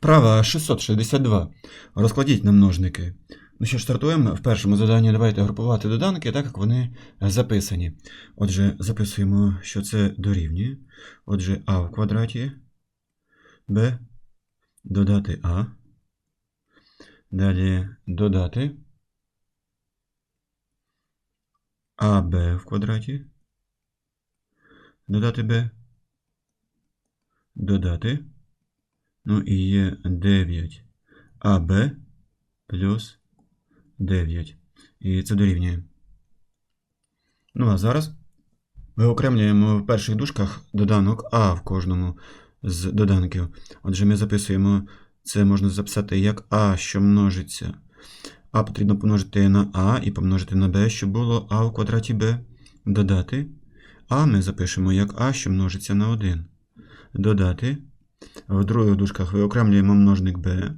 Вправа 662. Розкладіть на множники. Ну що ж, стартуємо. В першому заданні давайте групувати доданки, так як вони записані. Отже, записуємо, що це дорівнює. Отже, а в квадраті, b, додати а. Далі додати аб в квадраті. Додати b. Додати. Ну і є 9 АБ плюс 9. І це дорівнює. Ну а зараз виокремлюємо в перших дужках доданок А в кожному з доданків. Отже, ми записуємо, це можна записати як А, що множиться. А потрібно помножити на А і помножити на Б, щоб було А в квадраті Б. Додати. А ми запишемо як А, що множиться на 1. Додати. В других дужках виокремлюємо множник b.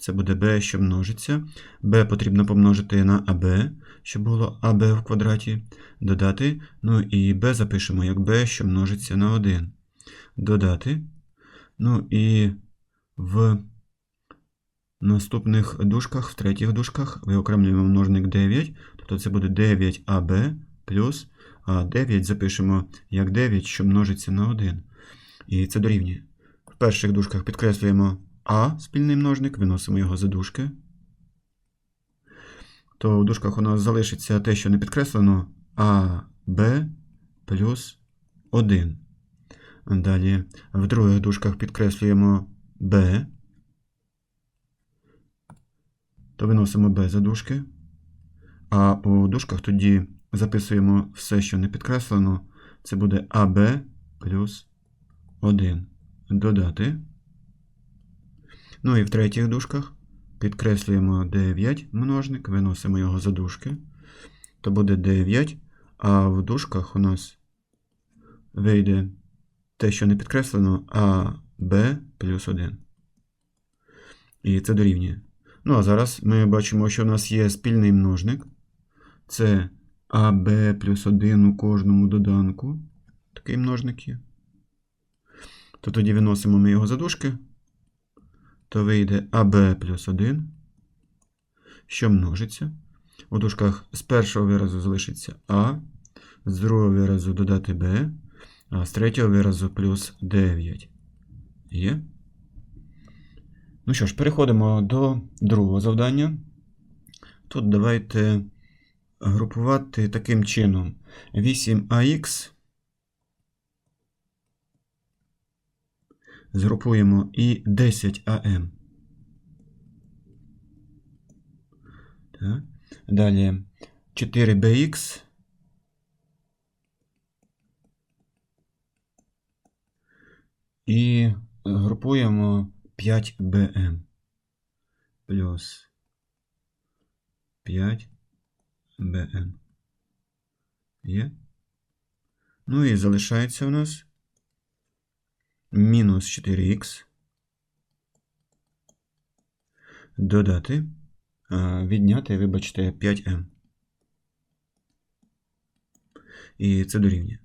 Це буде b, що множиться. b потрібно помножити на ab, щоб було ab в квадраті. Додати. Ну і b запишемо як b, що множиться на 1. Додати. Ну і в наступних дужках, в третіх дужках, виокремлюємо множник 9. Тобто це буде 9ab плюс а 9 запишемо як 9, що множиться на 1. І це дорівнює. Перших дужках підкреслюємо А спільний множник, виносимо його за дужки. То в дужках у нас залишиться те, що не підкреслено, АБ плюс 1. Далі в других дужках підкреслюємо Б. То виносимо Б за дужки. А у дужках тоді записуємо все, що не підкреслено. Це буде АБ плюс 1 додати. Ну і в третіх дужках підкреслюємо 9 множник, виносимо його за дужки. То буде 9, а в дужках у нас вийде те, що не підкреслено, а b плюс 1. І це дорівнює. Ну, а зараз ми бачимо, що у нас є спільний множник. Це АБ плюс 1 у кожному доданку. Такий множник є то тоді виносимо ми його за дужки, то вийде АБ плюс 1, що множиться. У дужках з першого виразу залишиться А, з другого виразу додати Б, а з третього виразу плюс 9. Є. Ну що ж, переходимо до другого завдання. Тут давайте групувати таким чином 8АХ. Згрупуємо і 10АМ. Так. Далі 4BX. І групуємо 5BM плюс 5BM. Є. Ну і залишається у нас мінус 4х. Додати, відняти, вибачте, 5m. І це дорівнює.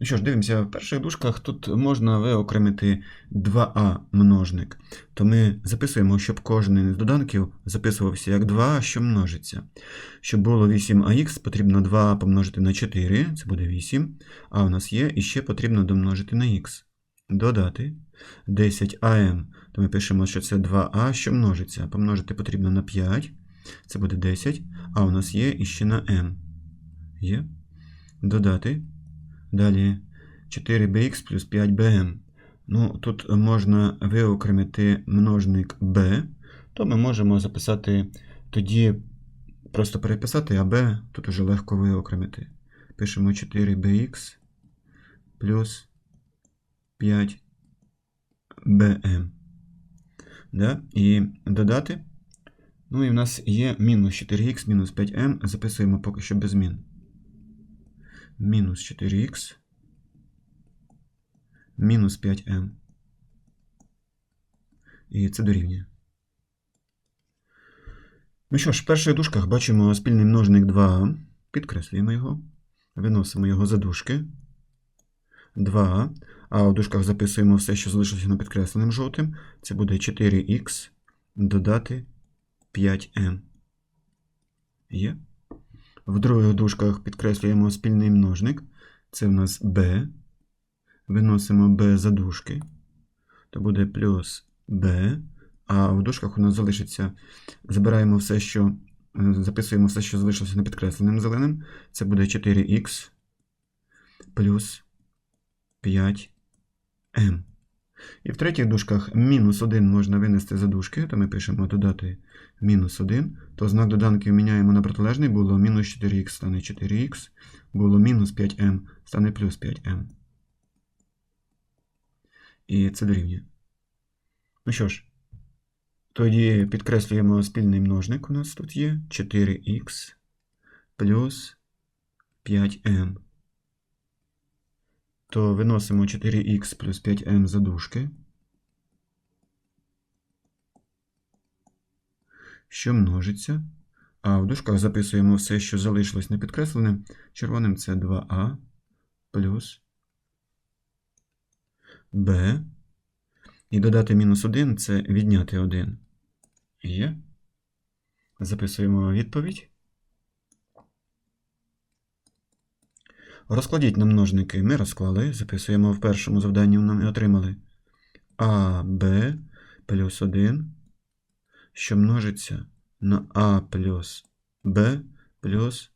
Ну що ж, дивимося, в перших дужках тут можна виокремити 2а множник. То ми записуємо, щоб кожен з доданків записувався як 2, що множиться. Щоб було 8ах, потрібно 2 помножити на 4, це буде 8. А у нас є, і ще потрібно домножити на х додати 10АМ, то ми пишемо, що це 2А, що множиться. Помножити потрібно на 5, це буде 10, а у нас є іще на m. Є. Додати. Далі 4bx плюс 5bm. Ну, Тут можна виокремити множник b, то ми можемо записати тоді, просто переписати, а b тут уже легко виокремити. Пишемо 4bx плюс 5bm. Да? І додати. Ну і в нас є мінус 4х мінус 5m. Записуємо поки що без змін. Мінус 4х. Мінус 5m. І це дорівнює. Ну що ж, в перших дужках бачимо спільний множник 2. Підкреслюємо його. Виносимо його за дужки. 2а, а у дужках записуємо все, що залишилося на підкресленим жовтим. Це буде 4х додати 5m. Є. В других дужках підкреслюємо спільний множник. Це в нас b. Виносимо b за дужки. То буде плюс b. А в дужках у нас залишиться. Забираємо все, що. е, Записуємо все, що залишилося на підкресленим зеленим. Це буде 4х плюс 5m. І в третіх дужках мінус 1 можна винести за дужки, то ми пишемо додати мінус 1, то знак доданків міняємо на протилежний, було мінус 4х стане 4х, було мінус 5m стане плюс 5m. І це дорівнює. Ну що ж, тоді підкреслюємо спільний множник у нас тут є 4х плюс 5m. То виносимо 4х плюс 5m за дужки. Що множиться. А в дужках записуємо все, що залишилось непідкресленим. Червоним це 2а плюс b. І додати мінус 1 це відняти 1. Є. Записуємо відповідь. Розкладіть на множники. Ми розклали. Записуємо в першому завданні ми отримали АБ плюс 1, що множиться на А плюс Б плюс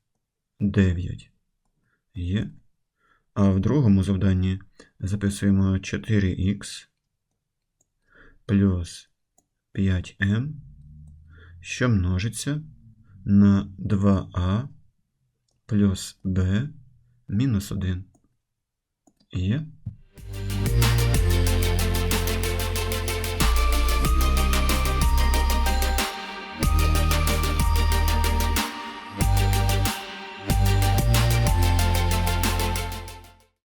9. Є. А в другому завданні записуємо 4х плюс 5m, що множиться на 2а плюс b мінус 1. Є.